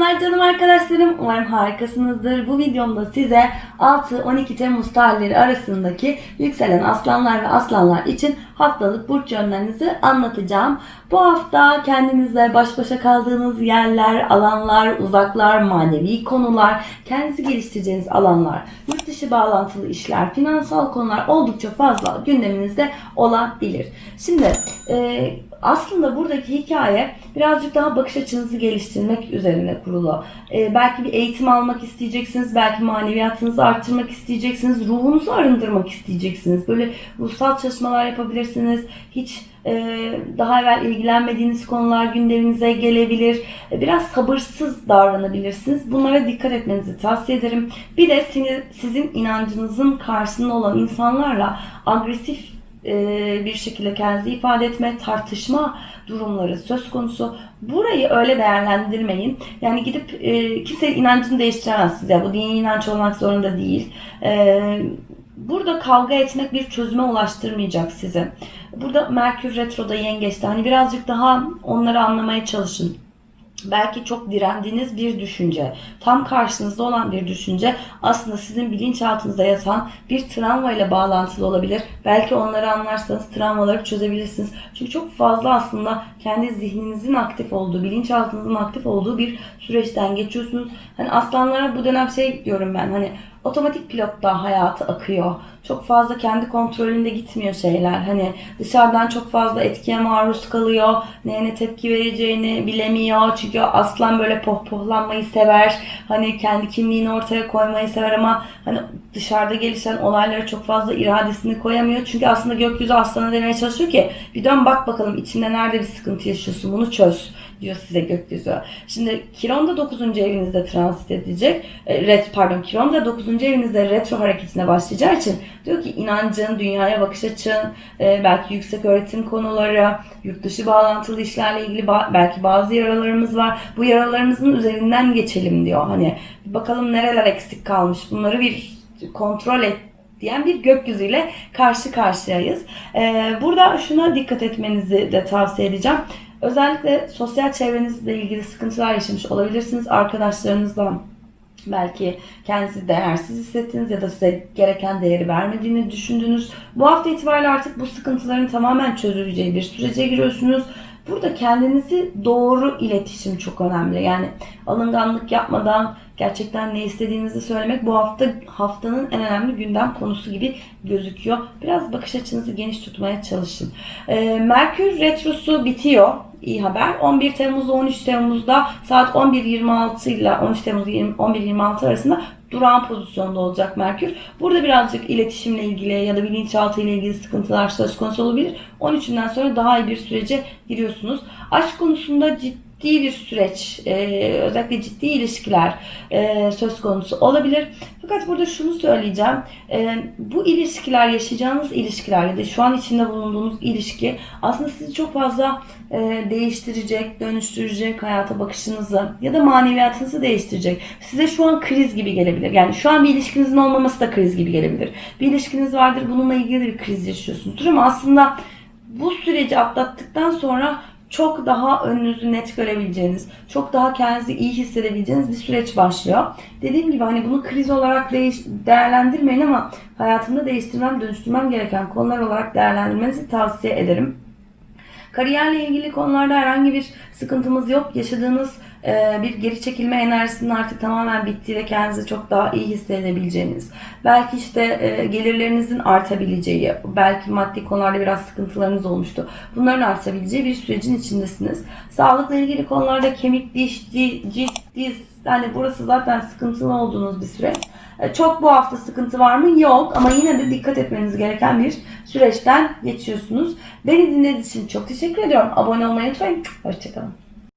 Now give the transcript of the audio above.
Selamlar canım arkadaşlarım. Umarım harikasınızdır. Bu videomda size 6-12 Temmuz tarihleri arasındaki yükselen aslanlar ve aslanlar için haftalık burç yönlerinizi anlatacağım. Bu hafta kendinizle baş başa kaldığınız yerler, alanlar, uzaklar, manevi konular, kendinizi geliştireceğiniz alanlar, yurt dışı bağlantılı işler, finansal konular oldukça fazla gündeminizde olabilir. Şimdi e, aslında buradaki hikaye birazcık daha bakış açınızı geliştirmek üzerine kurulu. Ee, belki bir eğitim almak isteyeceksiniz, belki maneviyatınızı arttırmak isteyeceksiniz, ruhunuzu arındırmak isteyeceksiniz. Böyle ruhsal çalışmalar yapabilirsiniz. Hiç e, daha evvel ilgilenmediğiniz konular gündeminize gelebilir. E, Biraz sabırsız davranabilirsiniz. Bunlara dikkat etmenizi tavsiye ederim. Bir de sizin inancınızın karşısında olan insanlarla agresif e, bir şekilde kendinizi ifade etme, tartışma durumları söz konusu. Burayı öyle değerlendirmeyin. Yani gidip e, kimse inancını değiştiremezsiniz. Ya bu dini inanç olmak zorunda değil. E, burada kavga etmek bir çözüme ulaştırmayacak sizi. Burada Merkür Retro'da yengeçte. Hani birazcık daha onları anlamaya çalışın belki çok direndiğiniz bir düşünce, tam karşınızda olan bir düşünce aslında sizin bilinçaltınızda yatan bir travma ile bağlantılı olabilir. Belki onları anlarsanız travmaları çözebilirsiniz. Çünkü çok fazla aslında kendi zihninizin aktif olduğu, bilinçaltınızın aktif olduğu bir süreçten geçiyorsunuz. Hani aslanlara bu dönem şey diyorum ben hani otomatik pilotta hayatı akıyor. Çok fazla kendi kontrolünde gitmiyor şeyler. Hani dışarıdan çok fazla etkiye maruz kalıyor. Neye ne tepki vereceğini bilemiyor. Çünkü aslan böyle pohpohlanmayı sever. Hani kendi kimliğini ortaya koymayı sever ama hani dışarıda gelişen olaylara çok fazla iradesini koyamıyor. Çünkü aslında gökyüzü aslana demeye çalışıyor ki bir dön bak bakalım içinde nerede bir sıkıntı yaşıyorsun bunu çöz diyor size gökyüzü. Şimdi Kiron da 9. evinizde transit edecek. E, ret, pardon Kiron da 9. evinizde retro hareketine başlayacağı için diyor ki inancın, dünyaya bakış açın, e, belki yüksek öğretim konuları, yurt dışı bağlantılı işlerle ilgili belki bazı yaralarımız var. Bu yaralarımızın üzerinden geçelim diyor. Hani bakalım nereler eksik kalmış. Bunları bir kontrol et diyen bir gökyüzüyle karşı karşıyayız. Ee, burada şuna dikkat etmenizi de tavsiye edeceğim. Özellikle sosyal çevrenizle ilgili sıkıntılar yaşamış olabilirsiniz. Arkadaşlarınızdan belki kendinizi değersiz hissettiniz ya da size gereken değeri vermediğini düşündünüz. Bu hafta itibariyle artık bu sıkıntıların tamamen çözüleceği bir sürece giriyorsunuz. Burada kendinizi doğru iletişim çok önemli. Yani alınganlık yapmadan gerçekten ne istediğinizi söylemek bu hafta haftanın en önemli gündem konusu gibi gözüküyor. Biraz bakış açınızı geniş tutmaya çalışın. Ee, Merkür retrosu bitiyor. İyi haber. 11 Temmuz'da 13 Temmuz'da saat 11.26 ile 13 Temmuz 20 11.26 arasında durağan pozisyonda olacak Merkür. Burada birazcık iletişimle ilgili ya da bilinçaltı ile ilgili sıkıntılar söz konusu olabilir. 13'ünden sonra daha iyi bir sürece giriyorsunuz. Aşk konusunda ciddi bir süreç, e, özellikle ciddi ilişkiler e, söz konusu olabilir. Fakat burada şunu söyleyeceğim. E, bu ilişkiler, yaşayacağınız ilişkiler ya da şu an içinde bulunduğunuz ilişki aslında sizi çok fazla e, değiştirecek, dönüştürecek hayata bakışınızı ya da maneviyatınızı değiştirecek. Size şu an kriz gibi gelebilir. Yani şu an bir ilişkinizin olmaması da kriz gibi gelebilir. Bir ilişkiniz vardır, bununla ilgili bir kriz yaşıyorsunuzdur ama aslında bu süreci atlattıktan sonra çok daha önünüzü net görebileceğiniz, çok daha kendinizi iyi hissedebileceğiniz bir süreç başlıyor. Dediğim gibi hani bunu kriz olarak değerlendirmeyin ama hayatımda değiştirmem, dönüştürmem gereken konular olarak değerlendirmenizi tavsiye ederim. Kariyerle ilgili konularda herhangi bir sıkıntımız yok. Yaşadığınız bir geri çekilme enerjisinin artık tamamen bittiği ve kendinizi çok daha iyi hissedebileceğiniz. Belki işte e, gelirlerinizin artabileceği, belki maddi konularda biraz sıkıntılarınız olmuştu. Bunların artabileceği bir sürecin içindesiniz. Sağlıkla ilgili konularda kemik, diş, di- cilt, diz, yani burası zaten sıkıntılı olduğunuz bir süreç. E, Çok bu hafta sıkıntı var mı? Yok ama yine de dikkat etmeniz gereken bir süreçten geçiyorsunuz. Beni dinlediğiniz için çok teşekkür ediyorum. Abone olmayı unutmayın. Hoşçakalın.